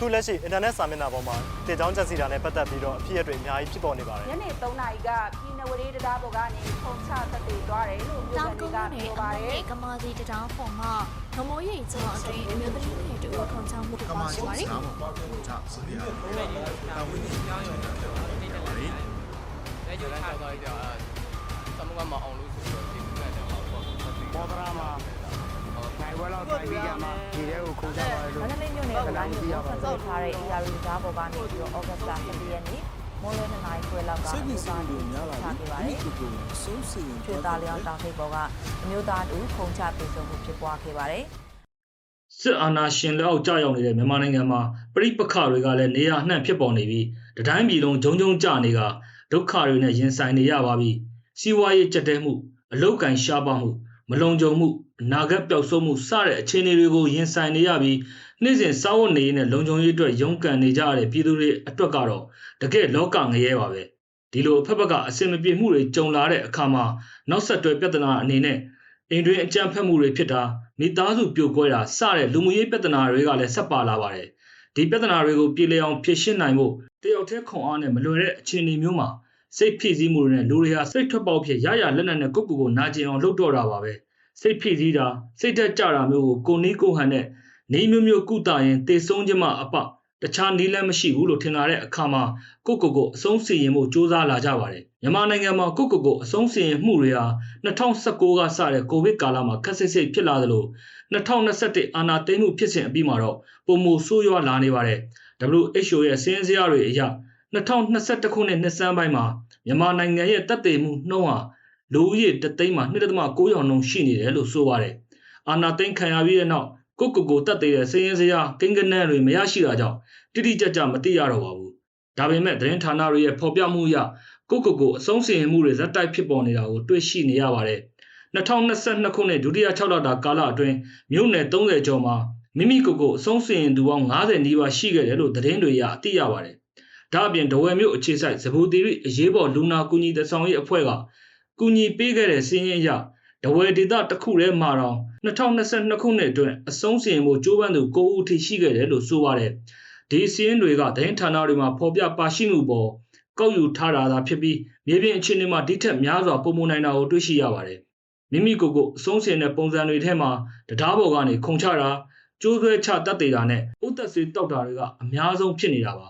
အခုလက်ရှိအင်တာနက်စာမျက်နှာပေါ်မှာတေချောင်းချက်စီတာနဲ့ပတ်သက်ပြီးတော့အဖြစ်အပျက်တွေအများကြီးဖြစ်ပေါ်နေပါတယ်ညနေ3နာရီကပြည်နယ်ဝရေးတရားပေါ်ကနေခုံချတက်တည်သွားတယ်လို့မြို့တောခံင်တွေကုန်းကနဲ့ပြောအပါမတယ်နဲ့ကမာစီတတောင်းဖုံမှနမိုးရိပ်ကျော်အတွင်းအမျိုးသမီးတွေတူခုံချမှုဖြစ်ကပါမာရှိရှိပါတယ်စနာမပေါ့ချဆိုရတာဝိနည်းကြောင်းရတာပါလေလဲကျထားတော့ကြတော့သမကမအောင်လို့ဆိုတော့ဒီကတည်းကတော့ပေါ့ပေါ့ပေါ်ပရာမှာ နိုင်ဝဲလောက်ထိုင်ပြီးကြမှာဒီထဲကိုခုံချပါတယ်လို့မန္တလေးမြို့နယ်ကလိုင်းကိုဖန်ဆုပ်ထားတဲ့ AR ကြားပေါ်ကနေပြီးတော့ဩဂတ်စ်လ10ရက်နေ့မိုးလွဲ2နာရီခွဲလောက်ကစိတ်ဝင်စားလို့များလာချပြီခဲ့ပါတဒီယ်ကိုကိုစိုးစင်ချွေသားလျောင်းတောင်ထိပ်ပေါ်ကအမျိုးသားတူခုံချတင်ဆုံမှုဖြစ်ပွားခဲ့ပါတယ်စစ်အာဏာရှင်လက်အောက်ကျရောက်နေတဲ့မြန်မာနိုင်ငံမှာပြိပခတွေကလည်းနေရာအနှံ့ဖြစ်ပေါ်နေပြီးတတိုင်းပြည်လုံးဂျုံဂျုံကျနေကဒုက္ခတွေနဲ့ရင်ဆိုင်နေရပါပြီစီးပွားရေးကြက်တဲမှုအလုတ်ကန်ရှားပါမှု မလုံခြုံမှုအနာဂတ်ပျောက်ဆုံးမှုစတဲ့အခြေအနေတွေကိုရင်ဆိုင်နေရပြီးနေ့စဉ်စောင့်ဝတ်နေရတဲ့လုံခြုံရေးအတွက်ရုန်းကန်နေကြရတဲ့ပြည်သူတွေအတွက်ကတော့တကယ်လောကငရဲပါပဲဒီလိုအဖက်ဖက်ကအစင်မပြေမှုတွေကြုံလာတဲ့အခါမှာနောက်ဆက်တွဲပြဿနာအနေနဲ့အိမ်တွင်းအကြမ်းဖက်မှုတွေဖြစ်တာမိသားစုပြိုကွဲတာစတဲ့လူမှုရေးပြဿနာတွေကလည်းဆက်ပါလာပါတယ်ဒီပြဿနာတွေကိုပြည်လည်အောင်ဖြေရှင်းနိုင်ဖို့တယောက်တည်းခွန်အားနဲ့မလွယ်တဲ့အခြေအနေမျိုးမှာစိတ်ဖိစီးမှုတွေနဲ့လူတွေဟာစိတ်ထွက်ပေါက်ဖြစ်ရရလက်နက်နဲ့ကိုယ့်ကိုယ်ကိုနာကျင်အောင်လုပ်တော့တာပါပဲ စိတ်ဖိစီးတာစိတ်သက်ကြတာမျိုးကိုကိုနီးကိုဟန်နဲ့နေမျိုးမျိုးကုသရင်တေဆုံးခြင်းမှအပတခြားနည်းလမ်းမရှိဘူးလို့ထင်လာတဲ့အခါမှာကိုယ့်ကိုယ်ကိုအဆုံးစီရင်မှုစူးစမ်းလာကြပါတယ်မြန်မာနိုင်ငံမှာကိုယ့်ကိုယ်ကိုအဆုံးစီရင်မှုတွေဟာ2019ကစတဲ့ကိုဗစ်ကာလမှာခက်ဆစ်ဆစ်ဖြစ်လာသလို2021အာဏာသိမ်းမှုဖြစ်စဉ်အပြီးမှာတော့ပုံမဆိုးရွားလာနေပါတယ် WHO ရဲ့စင်းစရာတွေအရ2021ခုနှစ်နှစ်စန်းပိုင်းမှာမြန်မာနိုင်ငံရဲ့တပ်သေးမှုနှုန်းဟာ လူဦးရေတသိန်းမှာ2.9ရောင်နှုန်းရှိနေတယ်လို့ဆိုပါတယ်အာဏာသိမ်းခံရပြီးတဲ့နောက်ကိုယ့်ကိုယ်ကိုတပ်သေးတဲ့စင်းစရာကိန်းဂဏန်းတွေမရရှိတာကြောင့်တိတိကျကျမသိရတော့ပါဘူးဒါပေမဲ့သတင်းဌာနတွေရဲ့ဖော်ပြမှုအရကိုယ့်ကိုယ်ကိုအဆုံးစီရင်မှုတွေဇက်တိုက်ဖြစ်ပေါ်နေတာကိုတွေ့ရှိနေရပါတယ်2022ခုနှစ်ဒုတိယ6လတာကာလအတွင်းမြို့နယ်30ကျော်မှာမိမိကိုယ်ကိုအဆုံးစီရင်သူပေါင်း90နီးပါးရှိခဲ့တယ်လို့သတင်းတွေအရအသိရပါတယ်။ဒါအပြင်ဒဝယ်မြို့အခြေစိုက်ဇဘူတီရီအရေးပေါ်လူနာကူညီတဆောင်ရေးအဖွဲ့က ကူညီပေးခဲ့တဲ့စီးရင်အရဒဝယ်ဒေသတစ်ခုထဲမှာတော့2022ခုနှစ်အတွင်းအဆုံးစီရင်မှုကြိုးပမ်းသူ9ဦးထိရှိခဲ့တယ်လို့ဆိုပါတယ်။ဒီစီးရင်တွေကသတင်းဌာနတွေမှာဖော်ပြပါရှိမှုပေါ်ကောက်ယူထားတာသာဖြစ်ပြီးမြေပြင်အခြေအနေမှာဒီထက်များစွာပုံမနိုင်တာကိုတွေ့ရှိရပါတယ်။မိမိကိုယ်ကိုအဆုံးစင်တဲ့ပုံစံတွေထဲမှာတရားပေါ်ကနေခုန်ချတာကျိုးဆွဲချတတ်သေးတာနဲ့ဥသက်စေးတောက်တာတွေကအများဆုံးဖြစ်နေတာပါ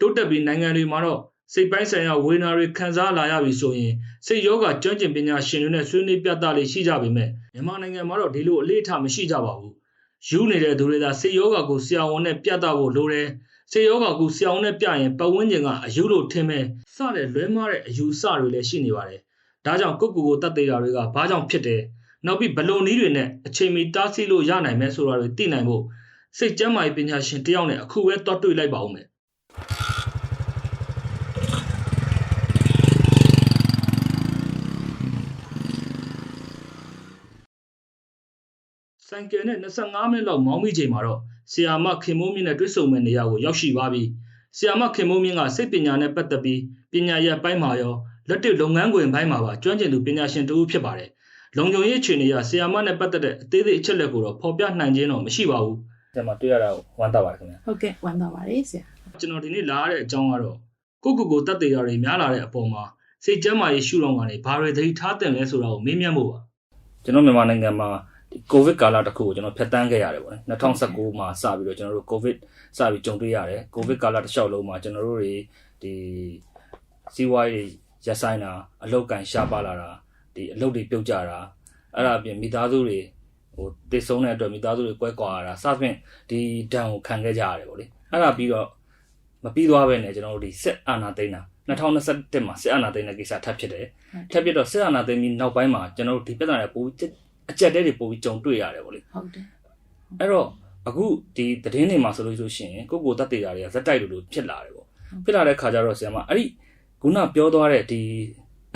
တိုးတက်ပြီးနိုင်ငံတွေမှာတော့ စိတ်ပိုင်းဆိုင်ရာဝေဒနာတွေခံစားလာရပြီဆိုရင်စိတ်ယောဂကျွမ်းကျင်ပညာရှင်တွေနဲ့ဆွေးနွေးပြသလေးရှိကြပေမဲ့မြန်မာနိုင်ငံမှာတော့ဒီလိုအလေးအထားမရှိကြပါဘူးယူနေတဲ့သူတွေသာစိတ်ယောဂကိုဆရာဝန်နဲ့ပြသဖို့လိုတယ်စိတ်ယောဂကိုဆရာဝန်နဲ့ပြရင်ပတ်ဝန်းကျင်ကအယူလို့ထင်မဲ့စတဲ့လွဲမားတဲ့အယူဆတွေလည်းရှိနေပါတယ်ဒါကြောင့်ကိုယ့်ကိုယ်ကိုတတ်သေးတာတွေကဘာကြောင့်ဖြစ်တယ်နောက်ပြီးဘလုံနည်းတွေနဲ့အချိန်မီတားဆီးလို့ရနိုင်မယ်ဆိုတာတွေသိနိုင်ဖို့စိတ်ကျမ်းမာရေးပညာရှင်တယောက်နဲ့အခုပဲတွားတွေ့လိုက်ပါဦးမယ် ဆိုင်ကယ်နဲ့25မိနစ်လောက်မောင်းမိချိန်မှာတော့ဆီယာမခင်မိုးမြင့်နဲ့တွေ့ဆုံမဲ့နေရာကိုရောက်ရှိပါပြီဆီယာမခင်မိုးမြင့်ကစိတ်ပညာနဲ့ပတ်သက်ပြီးပညာရပ်ပိုင်းမှာရောလက်တွေ့လုပ်ငန်းခွင်ပိုင်းမှာပါကျွမ်းကျင်သူပညာရှင်တဦးဖြစ်ပါတယ်လုံခြုံရေးအခြေအနေအရဆီယာမနဲ့ပတ်သက်တဲ့အသေးသေးအချက်လက်ကိုတော့ဖော်ပြနိုင်ခြင်းတော့မရှိပါဘူးဒီမှာတွေ့ရတာဝမ်းသာပါတယ်ခင်ဗျာဟုတ်ကဲ့ဝမ်းသာပါတယ်ဆရာကျွန်တော်ဒီနေ့လာရတဲ့အကြောင်းကတော့ကိုယ့်ကိုယ်ကိုတတ်သေးတာတွေများလာတဲ့အပေါ်မှာစိတ်ကျန်းမာရေးရှုထောင့်ကနေဘာတွေသတိထားတင်လဲဆိုတာကိုမေးမြန်းဖို့ပါကျွန်တော်မြန်မာနိုင်ငံမှာဒီ ကိုဗစ်ကာလတစ်ခုကိုကျွန်တော်ဖျက်ဆီးခဲ့ရတယ်ပေါ့နော်2019မှာစပြီးတော့ကျွန်တော်တို့ကိုဗစ်စပြီးကြုံတွေ့ရတယ်ကိုဗစ်ကာလတစ်လျှောက်လုံးမှာကျွန်တော်တို့တွေဒီစီးပွားရေးတွေရက်ဆိုင်တာအလောက်ကန်ရှားပါလာတာဒီအလုပ်တွေပြုတ်ကြတာအဲ့ဒါအပြင်မိသားစုတွေဟိုတည်ဆုံးတဲ့အတွက်မိသားစုတွေကွဲကွာရတာစသဖြင့်ဒီဒဏ်ကိုခံခဲ့ကြရတယ်ပေါ့လေအဲ့ဒါပြီးတော့မပြီးသွားပဲနဲ့ကျွန်တော်တို့ဒီစစ်အာဏာသိမ်းတာ2021မှာစစ်အာဏာသိမ်းတဲ့ကိစ္စထပ်ဖြစ်တယ်ထပ်ဖြစ်တော့စစ်အာဏာသိမ်းပြီးနောက်ပိုင်းမှာကျွန်တော်တို့ဒီပြဿနာတွေပိုပြီး အကြက်တဲတွေပိုပြီးကြုံတွေ့ရတယ်ဗောလေဟုတ်တယ်အဲ့တော့အခုဒီသတင်းတွေမှာဆိုလို့ဆိုရှင်ကိုကိုတက်တေတာတွေကဇက်တိုက်လိုလိုဖြစ်လာတယ်ဗောဖြစ်လာတဲ့ခါကျတော့ဆရာမအဲ့ဒီခုနပြောသွားတဲ့ဒီ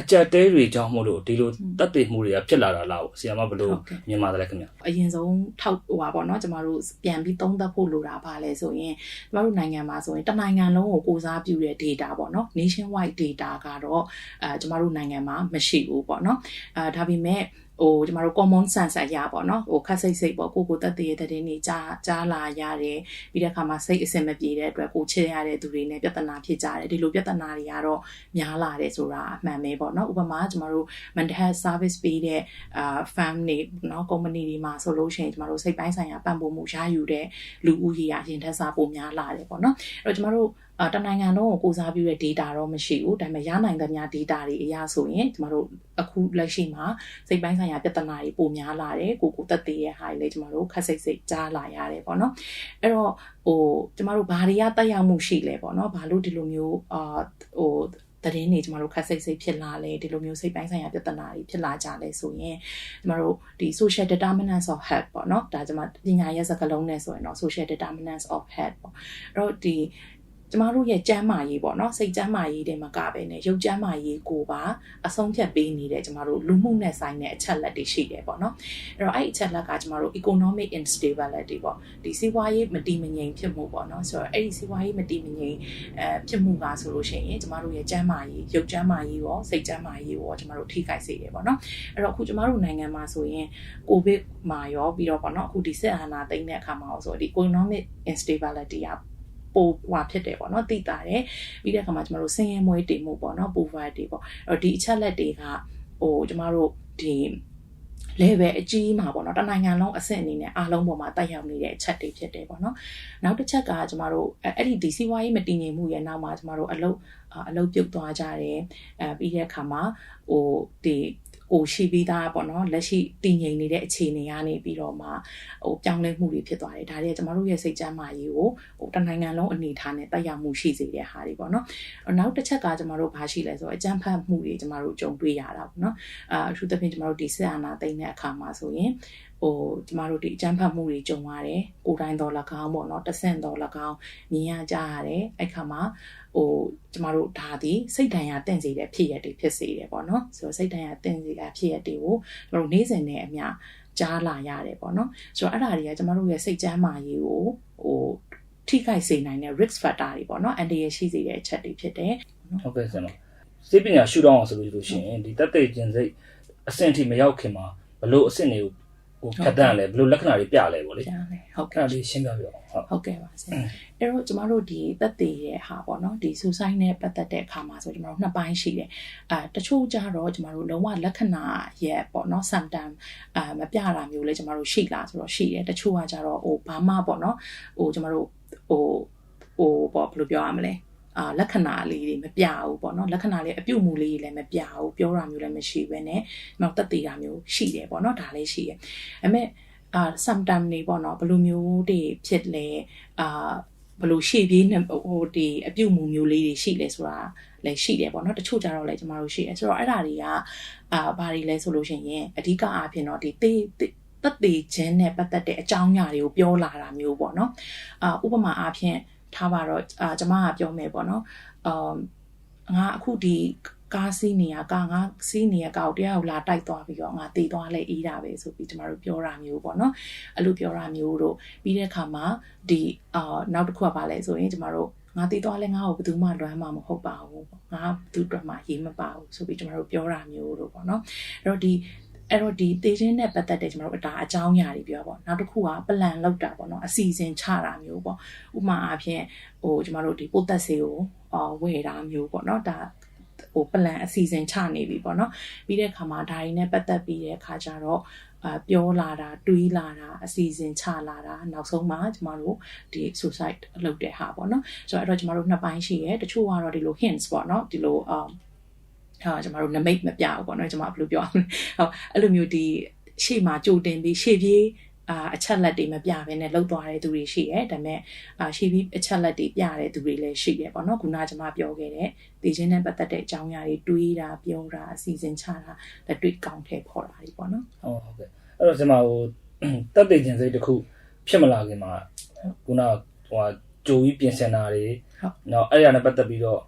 အကြက်တဲတွေကြောင့်မို့လို့ဒီလိုတက်တေမှုတွေကဖြစ်လာတာလားဗောဆရာမဘယ်လိုမြင်ပါတယ်ခင်ဗျအရင်ဆုံးထောက်ဟိုပါပေါ့နော်ကျမတို့ပြန်ပြီးသုံးသပ်ဖို့လိုတာပါလဲဆိုရင်ကျမတို့နိုင်ငံမှာဆိုရင်တနိုင်ငံလုံးကိုကိုစားပြုတဲ့ data ပေါ့နော် nationwide data ကတော့အဲကျမတို့နိုင်ငံမှာမရှိဘူးပေါ့နော်အဲဒါပေမဲ့ ဟဟိုကျမတို့ common sense အရာပေါ့နော်ဟိုခက်စိတ်စိတ်ပေါ့ကိုကိုတက်တည်တဲ့တဲ့နေကြားကြားလာရတယ်ပြီးတဲ့အခါမှာစိတ်အဆင်မပြေတဲ့အတွက်ကိုချစ်ရတဲ့သူတွေနဲ့ပြဿနာဖြစ်ကြတယ်ဒီလိုပြဿနာတွေကတော့များလာတယ်ဆိုတာအမှန်ပဲပေါ့နော်ဥပမာကျမတို့ mental health service ပေးတဲ့အာ firm တွေနော် company တွေမှာဆိုလို့ရှိရင်ကျမတို့စိတ်ပိုင်းဆိုင်ရာပံ့ပိုးမှုရယူတဲ့လူဦးရေအရင်ထက်စားပိုများလာတယ်ပေါ့နော်အဲ့တော့ကျမတို့ အာတနိုင်ငံလုံးကိုကိုစားပြုတဲ့ data တော့မရှိဘူးဒါပေမဲ့ရနိုင်သမျှ data တွေအရဆိုရင်ကျမတို့အခုလက်ရှိမှာစိတ်ပိုင်းဆိုင်ရာပြဿနာတွေပိုများလာတယ်ကိုကိုတက်သေးရဲ့ဟာတွေလည်းကျမတို့ခက်စိတ်စိတ်ကြားလာရတယ်ပေါ့နော်အဲ့တော့ဟိုကျမတို့ဘာတွေကတက်ရောက်မှုရှိလဲပေါ့နော်ဘာလို့ဒီလိုမျိုးအာဟိုသတင်းတွေကျမတို့ခက်စိတ်စိတ်ဖြစ်လာလဲဒီလိုမျိုးစိတ်ပိုင်းဆိုင်ရာပြဿနာတွေဖြစ်လာကြလဲဆိုရင်ကျမတို့ဒီ social determinants of health ပေါ့နော်ဒါကျမပညာရေးစကားလုံးနဲ့ဆိုရင်တော့ social determinants of health ပေါ့အဲ့တော့ဒီ ကျမတို့ရဲ့ကျန်းမာရေးပေါ့နော်စိတ်ကျန်းမာရေးတွေမှာကပဲねရုပ်ကျန်းမာရေးကိုပါအဆုံးဖြတ်ပေးနေတဲ့ကျမတို့လူမှုနဲ့ဆိုင်တဲ့အချက်လက်တွေရှိတယ်ပေါ့နော်အဲ့တော့အဲ့အချက်လက်ကကျမတို့ economic instability ပေါ့ဒီစီးပွားရေးမတည်မငြိမ်ဖြစ်မှုပေါ့နော်ဆိုတော့အဲ့ဒီစီးပွားရေးမတည်မငြိမ်အဲဖြစ်မှုကဆိုလို့ရှိရင်ကျမတို့ရဲ့ကျန်းမာရေးရုပ်ကျန်းမာရေးရောစိတ်ကျန်းမာရေးရောကျမတို့ထိခိုက်စေတယ်ပေါ့နော်အဲ့တော့အခုကျမတို့နိုင်ငံမှာဆိုရင်ကိုဗစ်မှာရောပြီးတော့ပေါ့နော်အခုဒီစစ်အာဏာသိမ်းတဲ့အခါမှာရောဆိုဒီ economic instability က ပိုဟွာဖြစ်တယ်ပေါ့နော်တိတာတယ်ပြီးတဲ့အခါမှာကျမတို့ဆင်းရဲမွဲတေမှုပေါ့နော် poverty ပေါ့အဲ့တော့ဒီအချက်လက်တွေကဟိုကျမတို့ဒီ level အကြီးမှာပေါ့နော်တနိုင်ငံလုံးအဆင့်အနေနဲ့အားလုံးပေါ်မှာတက်ရောက်နေတဲ့အချက်တွေဖြစ်တယ်ပေါ့နော်နောက်တစ်ချက်ကကျမတို့အဲ့ဒီဒီစီးပွားရေးမတည်ငြိမ်မှုရဲ့နောက်မှာကျမတို့အလုပ်အလုပ်ပြုတ်သွားကြတယ်အဲပြီးတဲ့အခါမှာဟိုဒီ ကိုရှိပြီးသားပေါ့နော်လက်ရှိတည်ငြိမ်နေတဲ့အခြေအနေကနေပြီးတော့မှဟိုပြောင်းလဲမှုတွေဖြစ်သွားတယ်ဒါတွေကကျမတို့ရဲ့စိတ်ကျန်းမာရေးကိုဟိုတနိုင်ငံလုံးအနေထားနဲ့တက်ရောက်မှုရှိစေတဲ့ဟာတွေပေါ့နော်နောက်တစ်ချက်ကကျမတို့ဘာရှိလဲဆိုတော့အကြမ်းဖက်မှုတွေကျမတို့ကြုံတွေ့ရတာပေါ့နော်အာအထူးသဖြင့်ကျမတို့ဒီစစ်အာဏာသိမ်းတဲ့အခါမှာဆိုရင် ဟိုကျမတို့ဒီအကြမ်းဖက်မှုတွေကြုံရတယ်ကိုယ်တိုင်တော်၎င်းပေါ့နော်တဆင့်တော်၎င်းမြင်ရကြရတယ်အဲ့ခါမှာဟိုကျမတို့ဒါဒီစိတ်ဒဏ်ရာတင့်စေတဲ့ဖြစ်ရတွေဖြစ်စေတယ်ပေါ့နော်ဆိုတော့စိတ်ဒဏ်ရာတင့်စေတဲ့ဖြစ်ရတွေကိုကျမတို့နေ့စဉ်နဲ့အမျှကြားလာရတယ်ပေါ့နော်ဆိုတော့အဲ့ဒါတွေကကျမတို့ရဲ့စိတ်ကျန်းမာရေးကိုဟိုထိခိုက်စေနိုင်တဲ့ risk factor တွေပေါ့နော်အန်တရာယ်ရှိစေတဲ့အချက်တွေဖြစ်တယ်ဟုတ်ကဲ့ဆရာမစိတ်ပညာရှုထောင့်အောင်ဆိုလို့ရှိရင်ဒီတက်တဲ့ကျင်စိတ်အဆင့်ထိမရောက်ခင်မှာဘလို့အဆင့်တွေကို ဟိုခက်တန်းလဲဘလို့လက္ခဏာတွေပြလဲပေါ့လေကြားတယ်ဟုတ်အဲ့ကဲ့ဒါလေးရှင်းပြပြအောင်ဟုတ်ဟုတ်ကဲ့ပါဆရာအဲ့တော့ကျမတို့ဒီသက်သေရဲ့ဟာပေါ့နော်ဒီ suicide နဲ့ပတ်သက်တဲ့အခါမှာဆိုကျမတို့နှစ်ပိုင်းရှိတယ်အဲတချို့ကြတော့ကျမတို့လုံးဝလက္ခဏာရဲ့ပေါ့နော် symptom အဲမပြတာမျိုးလဲကျမတို့ရှိလားဆိုတော့ရှိတယ်တချို့ကကြတော့ဟိုဘာမှပေါ့နော်ဟိုကျမတို့ဟိုဟိုပေါ့ဘယ်လိုပြောရမလဲ အာလက္ခဏာလေးတွေမပြဘူးပေါ့နော်လက္ခဏာလေးအပြုတ်မှုလေးတွေလည်းမပြဘူးပြောတာမျိုးလည်းမရှိဘဲနဲ့နောက်တက်သေးတာမျိုးရှိတယ်ပေါ့နော်ဒါလည်းရှိတယ်အမေအာ symptom တွေပေါ့နော်ဘယ်လိုမျိုးတွေဖြစ်လဲအာဘယ်လိုရှေ့ပြေးနေဟိုဒီအပြုတ်မှုမျိုးလေးတွေရှိလဲဆိုတာလည်းရှိတယ်ပေါ့နော်တချို့ကြတော့လည်းကျမတို့ရှိတယ်ဆိုတော့အဲ့ဒါတွေကအာဘာတွေလဲဆိုလို့ရှိရင်အဓိကအားဖြင့်တော့ဒီတေးတက်သေးခြင်းနဲ့ပတ်သက်တဲ့အကြောင်းအရာတွေကိုပြောလာတာမျိုးပေါ့နော်အာဥပမာအားဖြင့် ထားပါတော့အာကျမကပြောမယ်ပေါ့နော်အာငါအခုဒီကားစီးနေရကားငါစီးနေရကောက်တရားကိုလာတိုက်သွားပြီးတော့ငါတေးသွားလဲအေးတာပဲဆိုပြီးကျမတို့ပြောတာမျိုးပေါ့နော်အဲ့လိုပြောတာမျိုးတို့ပြီးတဲ့အခါမှာဒီအာနောက်တစ်ခုကပါလဲဆိုရင်ကျမတို့ငါတည်သွားလဲငါ့ကိုဘယ်သူမှလွမ်းမှာမဟုတ်ပါဘူးပေါ့ငါဘယ်သူအတွက်မှရေးမပါဘူးဆိုပြီးကျွန်တော်တို့ပြောတာမျိုးတို့ပေါ့နော်အဲ့တော့ဒီ အဲ့တော့ဒီတေချင်းနဲ့ပတ်သက်တဲ့ကျွန်တော်တို့အတာအကြောင်းအရာတွေပြောပေါ့နောက်တစ်ခုကပလန်လောက်တာပေါ့နော်အစီအစဉ်ချတာမျိုးပေါ့ဥပမာအားဖြင့်ဟိုကျွန်တော်တို့ဒီပိုသက်စေကိုအာဝယ်တာမျိုးပေါ့နော်ဒါဟိုပလန်အစီအစဉ်ချနေပြီပေါ့နော်ပြီးတဲ့အခါမှာဒါတွေနဲ့ပတ်သက်ပြီးတဲ့အခါကျတော့အာပြောလာတာတွေးလာတာအစီအစဉ်ချလာတာနောက်ဆုံးမှကျမတို့ဒီ suicide လုပ်တဲ့ဟာပေါ့နော်ဆိုတော့အဲ့တော့ကျမတို့နှစ်ပိုင်းရှိရဲတချို့ကတော့ဒီလို hints ပေါ့နော်ဒီလို အာဟာကျမတို့ name မပြဘူးပေါ့နော်ကျမဘယ်လိုပြောအောင်ဟုတ်အဲ့လိုမျိုးဒီရှေ့မှာကြိုတင်ပြီးရှေ့ပြေးအာအချက်လက်တွေမပြဘဲနဲ့လှုပ်သွားတဲ့သူတွေရှိရဲဒါပေမဲ့အာရှေ့ပြီးအချက်လက်တွေပြတဲ့သူတွေလည်းရှိတယ်ပေါ့နော်ခုနကကျွန်မပြောခဲ့တဲ့ဒီချင်းနဲ့ပတ်သက်တဲ့အကြောင်းအရာတွေတွေးတာပြောတာအစီအစဉ်ချတာလက်တွေ့ကောင်းထဲပေါ်တာတွေပေါ့နော်ဟုတ်ဟုတ်ကဲ့အဲ့တော့ဆရာမဟိုတက်တဲ့ကျင်စိတ်တစ်ခုဖြစ်မလာခင်မှာခုနဟိုဟာကြိုပြီးပြင်ဆင်တာတွေဟုတ်နော်အဲ့ရနဲ့ပတ်သက်ပြီးတော့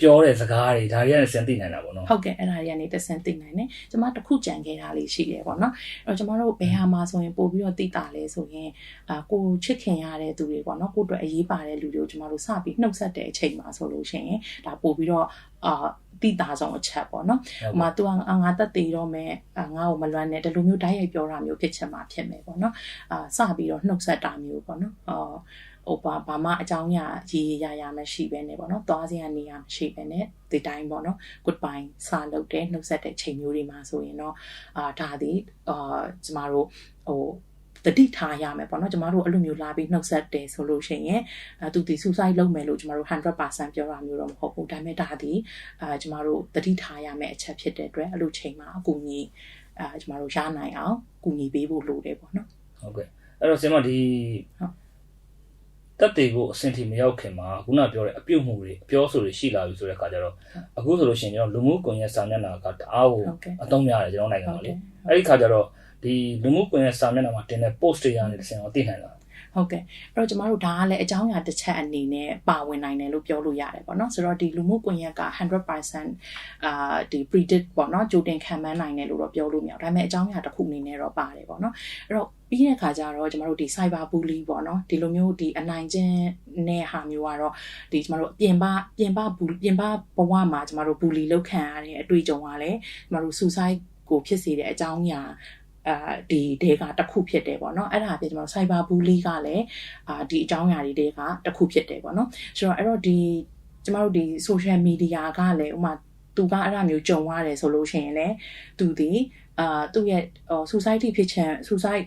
ပြောတဲ့စကားတွေဒါတွေကလည်းစင်သိနိုင်တာပေါ့နော်ဟုတ်ကဲ့အဲ့ဒါတွေကနေတဆန်သိနိုင်တယ်ကျမတစ်ခုကြံခဲ့တာလေးရှိတယ်ပေါ့နော်အဲ့တော့ကျမတို့ဘယ်ဟာမှာဆိုရင်ပို့ပြီးတော့သိတာလဲဆိုရင်အာကိုချစ်ခင်ရတဲ့သူတွေပေါ့နော်ကိုအတွက်အရေးပါတဲ့လူတွေကိုကျမတို့စပြီးနှုတ်ဆက်တဲ့အချိန်မှာဆိုလို့ရှိရင်ဒါပို့ပြီးတော့အာတိတာဆုံးအချက်ပေါ့နော်။ဟိုမှာ तू ကငါတက်သေးတော့မယ်အာငါ့ကိုမလွမ်းနဲ့ဒီလိုမျိုးဓာတ်ရိုက်ပြောတာမျိုးဖြစ်ချင်မှာဖြစ်မယ်ပေါ့နော်။အာစပြီးတော့နှုတ်ဆက်တာမျိုးပေါ့နော်။အော် ဟိုဘာဘာမှအကြောင်းအရာရေးရရမရှိပဲနဲ့ပေါ့နော်။သွားစရာနေရာမရှိပဲနဲ့ဒီတိုင်းပေါ့နော်။ goodbye စာလုပ်တဲ့နှုတ်ဆက်တဲ့ချိန်မျိုးတွေမှာဆိုရင်တော့အာဒါဒီအာကျမတို့ဟိုတတိထားရမယ်ပေါ့နော်ကျမတို့အဲ့လိုမျိုးလာပြီးနှုတ်ဆက်တယ်ဆိုလို့ရှိရင်အဲသူဒီ suicide လုပ်မယ်လို့ကျမတို့100%ပြောတာမျိုးတော့မဟုတ်ဘူးဒါပေမဲ့ဒါဒီအဲကျမတို့တတိထားရမယ်အချက်ဖြစ်တဲ့အတွက်အဲ့လိုချိန်မှာအကူအညီအဲကျမတို့ရနိုင်အောင်ကူညီပေးဖို့လိုတယ်ပေါ့နော်ဟုတ်ကဲ့အဲ့တော့ဆင်မဒီဟုတ် တက်တေကိုအဆင်ထိမရောက်ခင်မှာခုနပြောတဲ့အပြုတ်မှုတွေအပြောဆိုတွေရှိလာပြီဆိုတဲ့အခါကျတော့အခုဆိုလို့ရှိရင်ကျွန်တော်လူမှုကွန်ရက်စာမျက်နှာကတအားကိုဟုတ်ကဲ့အသုံးများတယ်ကျွန်တော်နိုင်ငံဟုမှာတ်လေကဲ့အဲ့ဒီခါကျတော့ဒီလူမှုကွန်ရက်စာမျက်နှာမှာတင်တဲ့ post တွေကနေတစ်ဆင့်တော့သိနိုင်တာဟုတ်ကဲ့အဲ့တော့ကျမတို့ဒါကလည်းအကြောင်းအရာတစ်ချက်အနေနဲ့ပါဝင်နိုင်တယ်လို့ပြောလို့ရတယ်ပေါ့နော်ဆိုတော့ဒီလူမှုကွန်ရက်က100%အာဒီ predict ပေါ့နော်ကြိုတင်ခံမှန်းနိုင်တယ်လို့တော့ပြောလို့မရဘူးဒါပေမဲ့အကြောင်းအရာတစ်ခုအနေနဲ့တော့ပါတယ်ပေါ့နော်အဲ့တော့ ပြီးတဲ့အခါကျတော့ကျမတို့ဒီ cyber bully ပေါ့နော်ဒီလိုမျိုးဒီအနိုင်ကျင့်တဲ့ဟာမျိုးကတော့ဒီကျမတို့ပြင်ပပြင်ပ bully ပြင်ပဘဝမှာကျမတို့ bully လောက်ခံရတဲ့အတွေ့အကြုံကလည်းကျမတို့ suicide ကိုဖြစ်စေတဲ့အကြောင်းအရာအာဒီဒေကတစ်ခုဖြစ်တယ်ပေါ့နော်အဲ့ဒါအပြင်ကျွန်တော် cyber bully ကလည်းအာဒီအကြောင်းအရာတွေတွေကတစ်ခုဖြစ်တယ်ပေါ့နော်ဆိုတော့အဲ့တော့ဒီကျမတို့ဒီ social media ကလည်းဥမာသူကအဲ့ဒါမျိုးကြုံရတယ်ဆိုလို့ရှိရင်လည်းသူဒီအာသူ့ရဲ့ဟို society ဖြစ်ချင် suicide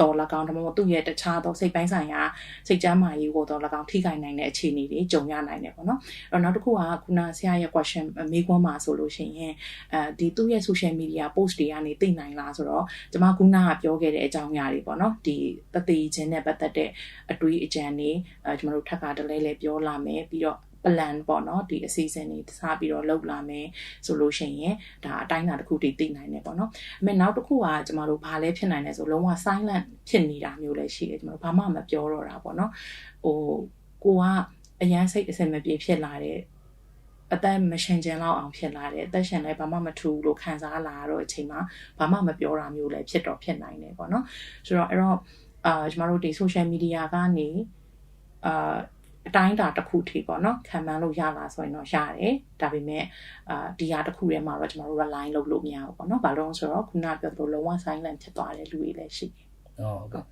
တော်၎င်းဒါမှမဟုတ်သူ့ရဲ့တခြားသောစိတ်ပိုင်းဆိုင်ရာစိတ်ကြမ်းမာရေးကိုတော့၎င်းထိခိုက်နိုင်တဲ့အခြေအနေတွေကြုံရနိုင်တယ်ပေါ့နော်အဲ့တော့နောက်တစ်ခုကခုနဆရာရဲ့ question မေးခွန်းမှာဆိုလို့ရှိရင်အဲဒီသူ့ရဲ့ social media post တွေကနေသိနိုင်လားဆိုတော့ကျွန်မခုနကပြောခဲ့တဲ့အကြောင်းအရာတွေပေါ့နော်ဒီတတိချင်းနဲ့ပတ်သက်တဲ့အတွေးအကြံတွေအဲကျွန်တော်တို့ထပ်ကတလဲလဲပြောလာမယ်ပြီးတော့ plan ပေါ့နော်ဒီအစီအစဉ်တွေစပြီးတော့လုပ်လာမယ်ဆိုလို့ရှိရင်ဒါအတိုင်းအတာတစ်ခုတည်သိနိုင်တယ်ပေါ့နော်အမေနောက်တစ်ခုကကျမတို့ဘာလဲဖြစ်နိုင်လဲဆိုလုံးဝ silent ဖြစ်နေတာမျိုးလည်းရှိတယ်ကျမတို့ဘာမှမပြောတော့တာပေါ့နော်ဟိုကိုကအရန်စိတ်အစင်မပြေဖြစ်လာတဲ့အသက်မရှင်ကျင်လောက်အောင်ဖြစ်လာတယ်အသက်ရှင်လည်းဘာမှမထူးလို့ခံစားလာတော့အချိန်မှာဘာမှမပြောတာမျိုးလည်းဖြစ်တော့ဖြစ်နိုင်တယ်ပေါ့နော်ဆိုတော့အဲ့တော့အာကျမတို့ဒီ social media ကနေအာ အတိုင်းအတာတစ်ခုထိပေါ့နော်ခံမှန်းလို့ရလာဆိုရင်တော့ရတယ်ဒါပေမဲ့အာဒီဟာတစ်ခုထဲမှာတော့ကျမတို့ rely လုပ်လို့မရဘူးပေါ့နော်ဘာလို့လဲဆိုတော့ခုနပြောသလိုလုံးဝ silent ဖြစ်သွားတဲ့လူတွေလည်းရှိတယ်ဟုတ်ကဲ့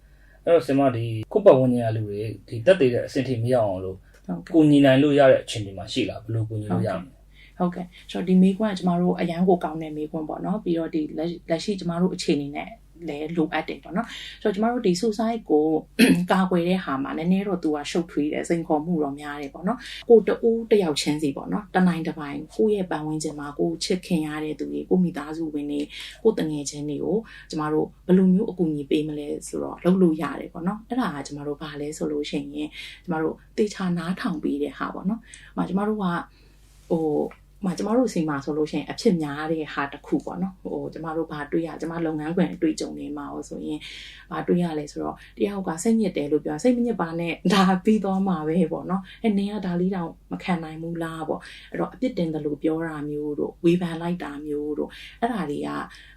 အဲ့တော့ဆင်မဒီခုပတ်ဝန်းကျင်ကလူတွေဒီတက်တေတဲ့အဆင်ထိမရောက်အောင်လို့ဟုတ်ကဲ့ကိုညီနိုင်လို့ရတဲ့အခြေအနေမှာရှိလားဘယ်လိုကိုညီလို့ရမလဲဟုတ်ကဲ့ဆိုတော့ဒီမေးခွန်းကကျမတို့အရန်ကိုကောင်းတဲ့မေးခွန်းပေါ့နော်ပြီးတော့ဒီလက်လက်ရှိကျမတို့အခြေအနေနဲ့ လည်းလိုအပ်တယ်ပေါ့နော်ဆိုတော့ကျမတို့ဒီ suicide ကိုကာကွယ်တဲ့ဟာမှာနည်းနည်းတော့သူကရှုပ်ထွေးတယ်စိန်ခေါ်မှုတော့များတယ်ပေါ့နော်ကိုတူးတယောက်ချင်းစီပေါ့နော်တနိုင်တစ်ပိုင်းကိုယ့်ရဲ့ပတ်ဝန်းကျင်မှာကိုချစ်ခင်ရတဲ့သူတွေကိုမိသားစုဝင်တွေကိုတငယ်ချင်းတွေကိုကျမတို့ဘယ်လိုမျိုးအကူအညီပေးမလဲဆိုတော့လုပ်လို့ရတယ်ပေါ့နော်အဲ့ဒါကကျမတို့ဘာလဲဆိုလို့ရှိရင်ကျမတို့တေချာနားထောင်ပေးတဲ့ဟာပေါ့နော်။ဟိုကျမတို့ကဟို မှာကျမတို့စီမှာဆိုလို့ရှိရင်အဖြစ်များတဲ့ဟာတစ်ခုပေါ့နော်ဟိုကျမတို့ဘာတွေ့ရကျမလုပ်ငန်းခွင်အတွေ့အကြုံတွေမှာဟိုဆိုရင်ဘာတွေ့ရလဲဆိုတော့တယောက်ကစိတ်ညစ်တယ်လို့ပြောစိတ်မညစ်ပါနဲ့ဒါပြီးသွားမှာပဲပေါ့နော်အဲနင်ကဒါလေးတောင်မခံနိုင်ဘူးလားပေါ့အဲ့တော့အပြစ်တင်တယ်လို့ပြောတာမျိုးတို့ဝေဖန်လိုက်တာမျိုးတို့အဲ့ဒါတွေက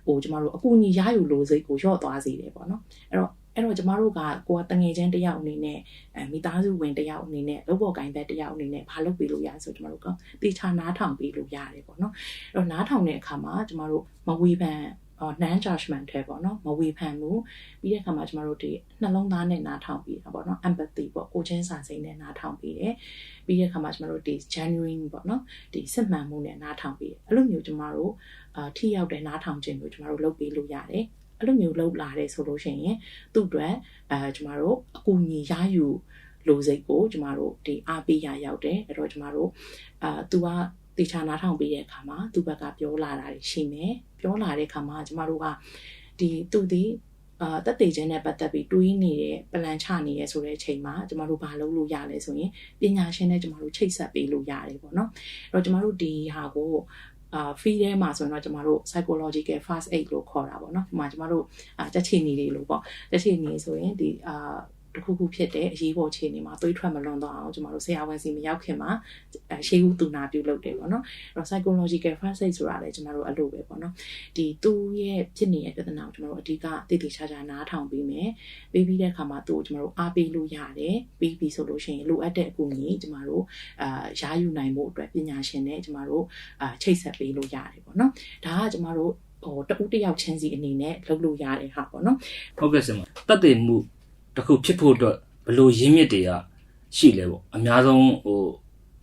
ဟိုကျမတို့အကူအညီရယူလို့စိတ်ကိုလျော့သွားစေတယ်ပေါ့နော်အဲ့တော့ အဲ့တော့ကျမတို့ကကိုကတငယ်ချင်းတယောက်အနေနဲ့အဲမိသားစုဝင်တယောက်အနေနဲ့လုပ်ဖို့ကိုင်းဘက်တယောက်အနေနဲ့ဘာလုပ်ပေးလို့ရလဲဆိုကျမတို့ကတေချာနားထောင်ပေးလို့ရတယ်ပေါ့နော်အဲ့တော့နားထောင်တဲ့အခါမှာကျမတို့မဝေဖန်အော် non judgment ထဲပေါ့နော်မဝေဖန်ဘူးပြီးတဲ့အခါမှာကျမတို့ဒီနှလုံးသားနဲ့နားထောင်ပြီးတာပေါ့နော် empathy ပေါ့ကိုချင်းစာစိမ့်နဲ့နားထောင်ပြီးတယ်ပြီးတဲ့အခါမှာကျမတို့ဒီ genuine ပေါ့နော်ဒီစစ်မှန်မှုနဲ့နားထောင်ပြီးတယ်အဲ့လိုမျိုးကျမတို့အာထိရောက်တဲ့နားထောင်ခြင်းကိုကျမတို့လုပ်ပေးလို့ရတယ် အဲ့လိုမျိုးလုပ်လာတယ်ဆိုလို့ရှိရင်သူ့အတွက်အဲကျမတို့အကူအညီရယူလိုစိတ်ကိုကျမတို့ဒီအားပေးရရောက်တယ်အဲ့တော့ကျမတို့အာသူကတေချာနားထောင်ပေးတဲ့အခါမှာသူ့ဘက်ကပြောလာတာတွေရှိမယ်ပြောလာတဲ့အခါမှာကျမတို့ကဒီသူဒီအာတက်တေခြင်းနဲ့ပတ်သက်ပြီးတွေးနေတဲ့ပလန်ချနေရဆိုတဲ့အချိန်မှာကျမတို့ဘာလုပ်လို့ရလဲဆိုရင်ပညာရှင်နဲ့ကျမတို့ချိတ်ဆက်ပေးလို့ရတယ်ပေါ့နော်အဲ့တော့ကျမတို့ဒီဟာကို အာ free ထဲမှာဆိုရင်တော့ကျမတို့ psychological first aid လို့ခေါ်တာပေါ့နော်ဒီမှာကျမတို့အာတက်ချီနီတွေလို့ပေါ့တက်ချီနီဆိုရင်ဒီအာ တစ်ခုခုဖြစ်တဲ့အရေးပေါ်အခြေအနေမှာသွေးထွက်မလွန်တော့အောင်ကျမတို့ဆရာဝန်စီမရောက်ခင်မှာအဲရှေးဦးတူနာပြုလုပ်တယ်ပေါ့နော်အဲ့တော့ psychological first aid ဆိုတာလည်းကျမတို့အဲ့လိုပဲပေါ့နော်ဒီသူ့ရဲ့ဖြစ်နေတဲ့ပြဿနာကိုကျမတို့အဓိကတည်တည်ချာချာနားထောင်ပြီးမယ်ပြီးပြီးတဲ့အခါမှာသူ့ကိုကျမတို့အားပေးလို့ရတယ်ပြီးပြီဆိုလို့ရှိရင်လိုအပ်တဲ့အကူအညီကျမတို့အာရာယူနိုင်မှုအတွက်ပညာရှင်နဲ့ကျမတို့အာချိတ်ဆက်ပေးလို့ရတယ်ပေါ့နော်ဒါကကျမတို့ဟိုတဦးတစ်ယောက်ချင်းစီအနေနဲ့လုပ်လို့ရတဲ့ဟာပေါ့နော်ဟုတ်ကဲ့ဆင်မတတ်သိမှု တစ်ခုဖြစ်ဖို့အတွက်ဘယ်လိုရင်းမြစ်တွေကရှိလဲပေါ့အများဆုံးဟို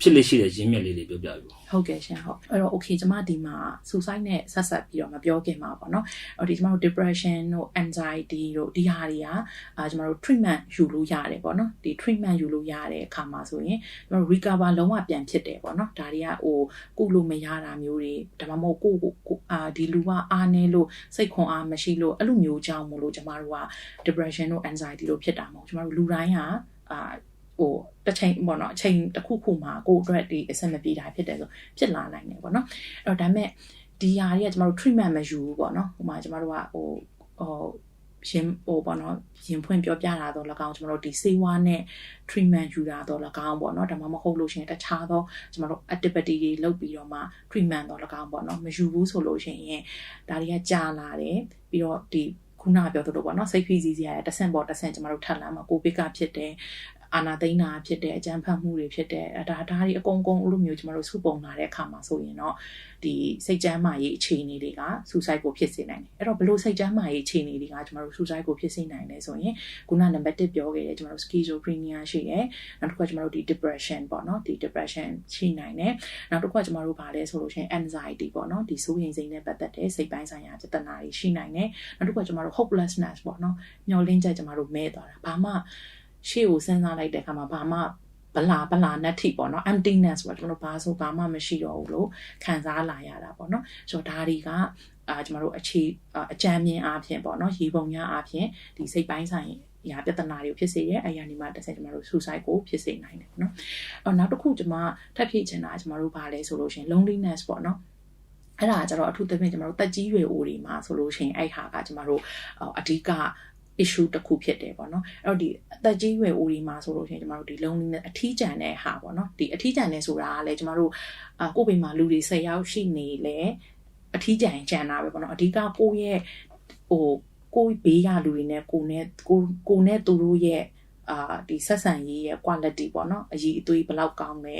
ဖြစ်လေရှိတဲ့ရင်းမြစ်လေးတွေပြောပြပြပေါ့ဟုတ်ကဲ့ရှင်ဟုတ်အဲ့တော့ okay ကျမဒီမှာ suicide နဲ့ဆက်ဆက်ပြီးတော့မပြောခင်မှာပေါ့နော်အဲ့တော့ဒီကျမတို့ depression တို့ anxiety တို့ဒီဟာတွေကအာကျမတို့ treatment ယူလို့ရတယ်ပေါ့နော်ဒီ treatment ယူလို့ရတဲ့အခါမှာဆိုရင်ကျမတို့ recover လုံးဝပြန်ဖြစ်တယ်ပေါ့နော်ဒါတွေကဟိုကုလို့မရတာမျိုးတွေဒါမှမဟုတ်ကိုကိုကိုအာဒီလူကအားနေလို့စိတ်ခွန်အားမရှိလို့အဲ့လိုမျိုးကြောင့်မို့လို့ကျမတို့က depression တို့ anxiety တို့ဖြစ်တာမဟုတ်ကျမတို့လူတိုင်းကအာ ဟိုတစ်ချိန်ပေါ့နော်အချိန်တစ်ခုခုမှာကိုယ့်အတွက်ဒီအဆင်မပြေတာဖြစ်တယ်ဆိုဖြစ်လာနိုင်တယ်ပေါ့နော်အဲ့တော့ဒါပေမဲ့ဒီဟာတွေကကျမတို့ treatment မယူဘူးပေါ့နော်ဟိုမှာကျမတို့ကဟိုဟိုရင်ဟိုပေါ့နော်ရင်ဖွင့်ပြောပြတာတော့၎င်းကျမတို့ဒီစေဝါနဲ့ treatment ယူတာတော့၎င်းပေါ့နော်ဒါမှမဟုတ်လို့ရှိရင်တခြားသောကျမတို့ activity တွေလုပ်ပြီးတော့မှ treatment တော့၎င်းပေါ့နော်မယူဘူးဆိုလို့ရှိရင်ဒါတွေကကြာလာတယ်ပြီးတော့ဒီ ခုနပြောသလိုပေါ့နော်စိတ်ဖိစီးစရာတဆင့်ပေါ်တဆင့်ကျမတို့ထပ်လာမှာကိုဗစ်ကဖြစ်တယ်အာနာသိန်းတာဖြစ်တဲ့အကြမ်းဖက်မှုတွေဖြစ်တဲ့ဒါဒါတွေအကုန်ကုန်အဲ့လိုမျိုးကျမတို့စုပုံလာတဲ့အခါမှာဆိုရင်တော့ဒီစိတ်ကြမ်းမာရေးအခြေအနေတွေက suicide ကိုဖြစ်စေနိုင်တယ်အဲ့တော့ဘလို့စိတ်ကြမ်းမာရေးအခြေအနေတွေကကျမတို့ suicide ကိုဖြစ်စေနိုင်တယ်ဆိုရင်ခုနနံပါတ်1ပြောခဲ့တဲ့ကျမတို့ schizophrenia ရှိတယ်နောက်တစ်ခုကကျမတို့ဒီ depression ပေါ့နော်ဒီ depression ရှိနိုင်တယ်နောက်တစ်ခုကကျမတို့ဗာလဲဆိုလို့ရှိရင် anxiety ပေါ့နော်ဒီစိုးရိမ်စိတ်နဲ့ပတ်သက်တဲ့စိတ်ပိုင်းဆိုင်ရာပြဿနာတွေရှိနိုင်တယ်နောက်တစ်ခုကကျမတို့ hopelessness ပေါ့နော်မျောလင်းချက်ကျမတို့မဲသွားတာဘာမှရှေ့ကိုစဉ်းစားလိုက်တဲ့အခါမှာဘာမှဗလာဗလာနဲ့ထိပေါ့နော် emptiness ပေါ့ကျွန်တော်ဘာဆိုဘာမှမရှိတော့ဘူးလို့ခံစားလာရတာပေါ့နော်ဆိုတော့ဒါတွေကအာကျမတို့အခြေအကြမ်းမြင်အားဖြင့်ပေါ့နော်ရေပုံများအားဖြင့်ဒီစိတ်ပိုင်းဆိုင်ရာပြဿနာတွေကိုဖြစ်စေရဲအရာဒီမှာတစ်ဆက်ကျမတို့ suicide ကိုဖြစ်စေနိုင်တယ်ပေါ့နော်အော်နောက်တစ်ခုကျမထပ်ဖြည့်ချင်တာကျမတို့ဗာလဲဆိုလို့ရှိရင် loneliness ပေါ့နော် အဲ့ဒါကကျတော့အထူးသဖြင့်ကျမတို့တက်ကြီးရွယ်အိုတွေမှာဆိုလို့ရှိရင်အဲ့ဟာကကျမတို့အဓိက issue တစ်ခုဖြစ်တယ်ပေါ့နော်အဲ့တော့ဒီအသက်ကြီးရွယ်အိုတွေမှာဆိုလို့ရှိရင်ကျမတို့ဒီ loneliness အထီးကျန်တဲ့ဟာပေါ့နော်ဒီအထီးကျန်တဲ့ဆိုတာကလည်းကျမတို့အာကိုယ့်ဘေးမှာလူတွေ10ယောက်ရှိနေလေအထီးကျန်ကျန်တာပဲပေါ့နော်အဓိကကိုယ့်ရဲ့ဟိုကိုယ့်ဘေးကလူတွေနဲ့ကိုယ်နဲ့ကိုကိုနဲ့သူတို့ရဲ့အာဒီဆက်ဆံရေးရဲ့ quality ပေါ့နော်အရေးအသွေးဘယ်လောက်ကောင်းလဲ